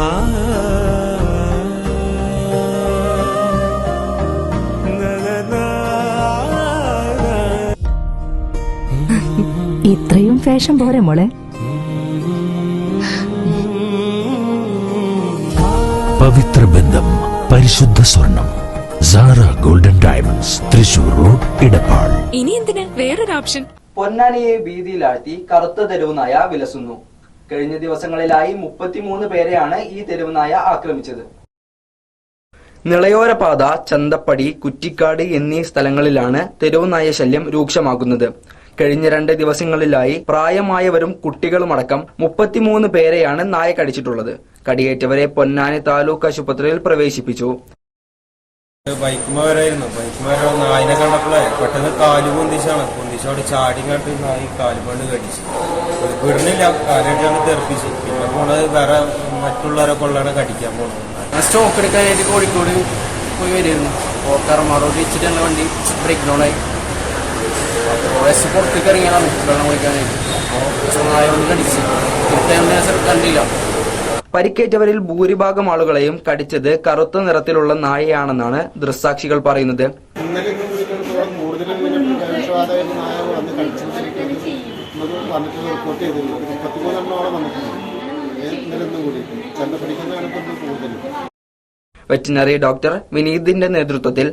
ഇത്രയും ഫാഷൻ പോരെ മോളെ. പവിത്ര ബന്ധം പരിശുദ്ധ സ്വർണം Sara golden diamonds Thrissur road ഇടപാട് ഇനി എന്തിനാ? വേറൊരു ഓപ്ഷൻ. പൊന്നാനിയെ ഭീതിയിലാഴ്ത്തി കറുത്ത തെരുവ് വിലസുന്നു. കഴിഞ്ഞ ദിവസങ്ങളിലായി മുപ്പത്തിമൂന്ന് പേരെയാണ് ഈ തെരുവ് നായ ആക്രമിച്ചത്. നിളയോരപാത ചന്തപ്പടി കുറ്റിക്കാട് എന്നീ സ്ഥലങ്ങളിലാണ് തെരുവ് നായ ശല്യം രൂക്ഷമാകുന്നത്. കഴിഞ്ഞ രണ്ട് ദിവസങ്ങളിലായി പ്രായമായവരും കുട്ടികളുമടക്കം മുപ്പത്തിമൂന്ന് പേരെയാണ് നായ കടിച്ചിട്ടുള്ളത് കടിയേറ്റവരെ പൊന്നാനി താലൂക്ക് ആശുപത്രിയിൽ പ്രവേശിപ്പിച്ചു. ബൈക്കുമ്മ വരായിരുന്നു ബൈക്കുമ്മ നായിനെ കണ്ടപ്പോഴേ പെട്ടെന്ന് കാൽ പൊന്തിച്ചാണ്. പൊന്തിച്ചോട് ചാടി കണ്ട് നായി കാൽ പണ്ട് കടിച്ചു. വിടണില്ല. കാലിട്ടാണ് തെറിപ്പിച്ച്. പിന്നെ പോണത് വേറെ മറ്റുള്ളവരെ കൊള്ളാണ് കടിക്കാൻ പോണത്. സ്റ്റോക്ക് എടുക്കാനായിട്ട് കോഴിക്കോട് പോയി ഓർക്കാറമാറോട് വെച്ചിട്ട് തന്നെ വണ്ടി ബ്രേക്ക് ഡൗൺ ആയി. വയസ്സ് പുറത്തേക്ക് ഇറങ്ങിയാണ് വെള്ളം കുടിക്കാനായിട്ട് അപ്പോൾ നായ കൊണ്ട് കടിച്ച്. കൃത്യം കണ്ടില്ല. പരിക്കേറ്റവരിൽ ഭൂരിഭാഗം ആളുകളെയും കടിച്ചത് കറുത്ത നിറത്തിലുള്ള നായയാണെന്നാണ് ദൃക്സാക്ഷികൾ പറയുന്നത്. വെറ്റിനറി ഡോക്ടർ വിനീതിന്റെ നേതൃത്വത്തിൽ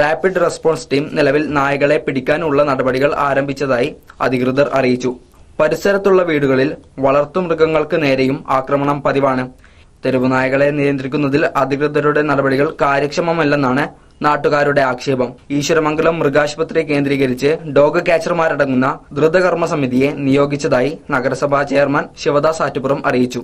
റാപ്പിഡ് റെസ്പോൺസ് ടീം നിലവിൽ നായകളെ പിടിക്കാനുള്ള നടപടികൾ ആരംഭിച്ചതായി അധികൃതർ അറിയിച്ചു. പരിസരത്തുള്ള വീടുകളിൽ വളർത്തുമൃഗങ്ങൾക്ക് നേരെയും ആക്രമണം പതിവാണ്. തെരുവുനായകളെ നിയന്ത്രിക്കുന്നതിൽ അധികൃതരുടെ നടപടികൾ കാര്യക്ഷമമല്ലെന്നാണ് നാട്ടുകാരുടെ ആക്ഷേപം. ഈശ്വരമംഗലം മൃഗാശുപത്രി കേന്ദ്രീകരിച്ച് ഡോഗ് ക്യാച്ചർമാരടങ്ങുന്ന ദ്രുതകർമ്മ സമിതിയെ നിയോഗിച്ചതായി നഗരസഭാ ചെയർമാൻ ശിവദാസ് ആറ്റുപുറം അറിയിച്ചു.